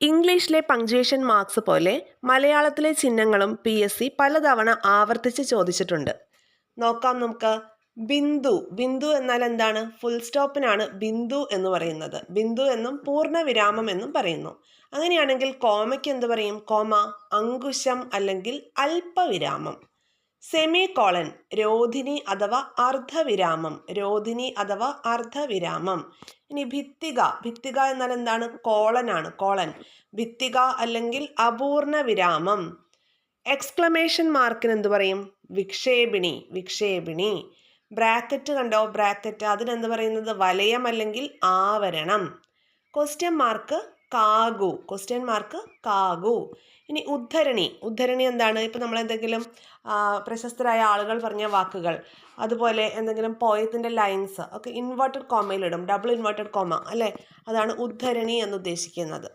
ഇംഗ്ലീഷിലെ punctuation marks പോലെ മലയാളത്തിലെ ചിഹ്നങ്ങളും പി എസ് സി പലതവണ ആവർത്തിച്ച് ചോദിച്ചിട്ടുണ്ട്. നോക്കാം നമുക്ക്. ബിന്ദു. ബിന്ദു എന്നാൽ എന്താണ്? ഫുൾ സ്റ്റോപ്പിനാണ് ബിന്ദു എന്ന് പറയുന്നത്. ബിന്ദു എന്നും പൂർണ വിരാമം എന്നും പറയുന്നു. അങ്ങനെയാണെങ്കിൽ കോമയ്ക്ക് എന്ത് പറയും? കോമ അങ്കുശം അല്ലെങ്കിൽ അല്പവിരാമം. സെമി കോളൻ രോധിനി അഥവാ അർദ്ധവിരാമം രോധിനി അഥവാ അർദ്ധവിരാമം. ഇനി ഭിത്തിക ഭിത്തിക എന്നാൽ എന്താണ്? കോളനാണ് കോളൻ. ഭിത്തിക അല്ലെങ്കിൽ അപൂർണ വിരാമം എക്സ്ക്ലമേഷൻ മാർക്കിന് എന്ത് പറയും? വിക്ഷേപിണി വിക്ഷേപിണി. ബ്രാക്കറ്റ് കണ്ടോ? ബ്രാക്കറ്റ്. അതിനെന്ത് പറയുന്നത്? വലയം അല്ലെങ്കിൽ ആവരണം. ക്വസ്റ്റ്യൻ മാർക്ക് കാകു. ക്വസ്റ്റ്യൻ മാർക്ക് കാഗു ഇനി ഉദ്ധരണി. ഉദ്ധരണി എന്താണ്? ഇപ്പം നമ്മൾ എന്തെങ്കിലും പ്രശസ്തരായ ആളുകൾ പറഞ്ഞ വാക്കുകൾ അതുപോലെ എന്തെങ്കിലും പോയത്തിന്റെ ലൈൻസ് ഒക്കെ ഇൻവേർട്ടഡ് കോമയിലിടും ഡബിൾ ഇൻവേർട്ടഡ് കോമ അല്ലേ? അതാണ് ഉദ്ധരണി എന്ന് ഉദ്ദേശിക്കുന്നത്.